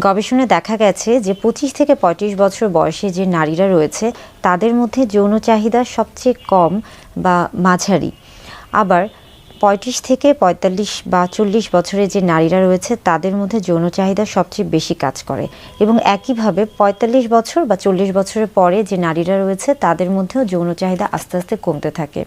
গবেষণায় দেখা গেছে যে পঁচিশ থেকে পঁয়ত্রিশ বছর বয়সে যে নারীরা রয়েছে, তাদের মধ্যে যৌন চাহিদা সবচেয়ে কম বা মাঝারি। আবার পঁয়ত্রিশ থেকে পঁয়তাল্লিশ বা চল্লিশ বছরের যে নারীরা রয়েছে, তাদের মধ্যে যৌন চাহিদা সবচেয়ে বেশি কাজ করে। এবং একইভাবে পঁয়তাল্লিশ বছর বা চল্লিশ বছরের পরে যে নারীরা রয়েছে, তাদের মধ্যেও যৌন চাহিদা আস্তে আস্তে কমতে থাকে।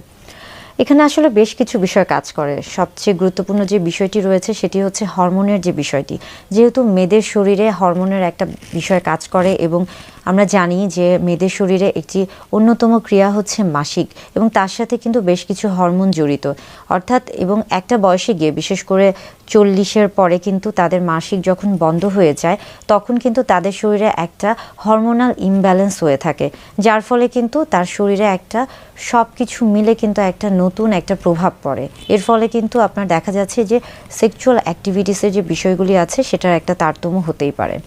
এখানে আসলে বেশ কিছু বিষয় কাজ করে। সবচেয়ে গুরুত্বপূর্ণ যে বিষয়টি রয়েছে সেটি হচ্ছে হরমোনের যে বিষয়টি। যেহেতু মেয়েদের শরীরে হরমোনের একটা বিষয় কাজ করে এবং আমরা জানি যে মেয়েদের শরীরে একটি অন্যতম ক্রিয়া হচ্ছে মাসিক এবং তার সাথে কিন্তু বেশ কিছু হরমোন জড়িত। অর্থাৎ এবং একটা বয়সে গিয়ে বিশেষ করে চল্লিশের পরে কিন্তু তাদের মাসিক যখন বন্ধ হয়ে যায়, তখন কিন্তু তাদের শরীরে একটা হরমোনাল ইমব্যালেন্স হয়ে থাকে, যার ফলে কিন্তু তার শরীরে একটা সব কিছু মিলে কিন্তু একটা নতুন একটা প্রভাব পড়ে। এর ফলে কিন্তু আপনার দেখা যাচ্ছে যে সেক্সুয়াল অ্যাক্টিভিটিসের যে বিষয়গুলি আছে, সেটার একটা তারতম্য হতেই পারে।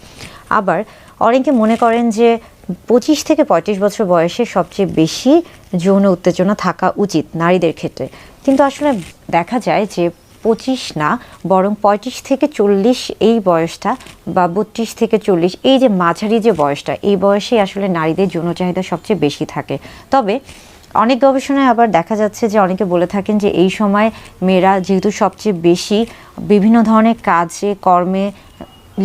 আবার অনেকে মনে করেন যে পঁচিশ থেকে পঁয়ত্রিশ বছর বয়সে সবচেয়ে বেশি যৌন উত্তেজনা থাকা উচিত নারীদের ক্ষেত্রে। কিন্তু আসলে দেখা যায় যে পঁচিশ না, বরং পঁয়ত্রিশ থেকে চল্লিশ এই বয়সটা বা বত্রিশ থেকে চল্লিশ এই যে মাঝারি যে বয়সটা, এই বয়সে আসলে নারীদের যৌন চাহিদা সবচেয়ে বেশি থাকে। তবে অনেক গবেষণায় আবার দেখা যাচ্ছে যে অনেকে বলে থাকেন যে এই সময় মেয়েরা যেহেতু সবচেয়ে বেশি বিভিন্ন ধরনের কাজে, কর্মে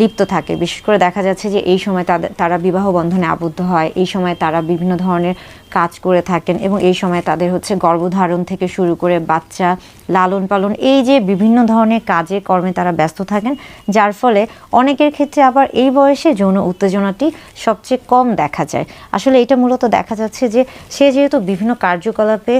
লিপ্ত থাকে। বিশেষ করে দেখা যাচ্ছে যে এই সময় তাদের তারা বিবাহ বন্ধনে আবদ্ধ হয়, এই সময় তারা বিভিন্ন ধরনের কাজ করে থাকেন এবং এই সময় তাদের হচ্ছে গর্ভধারণ থেকে শুরু করে বাচ্চা লালন পালন, এই যে বিভিন্ন ধরনের কাজে কর্মে তারা ব্যস্ত থাকেন, যার ফলে অনেকের ক্ষেত্রে আবার এই বয়সে যৌন উত্তেজনাটি সবচেয়ে কম দেখা যায়। আসলে এটা মূলত দেখা যাচ্ছে যে সে যেহেতু বিভিন্ন কার্যকলাপে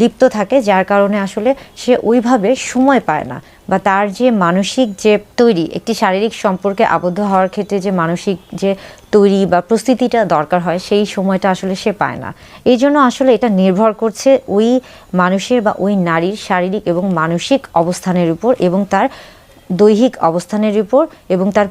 লিপ্ত থাকে, যার কারণে আসলে সে ওইভাবে সময় পায় না। বা তার যে মানসিক যে তৈরি, একটি শারীরিক সম্পর্কে আবদ্ধ হওয়ার ক্ষেত্রে যে মানসিক যে তৈরি বা প্রস্তুতিটা দরকার হয়, সেই সময়টা আসলে সে পায় না। এই জন্য আসলে এটা নির্ভর করছে ওই মানুষের বা ওই নারীর শারীরিক এবং মানসিক অবস্থানের উপর এবং তার দৈহিক অবস্থানের উপর এবং তার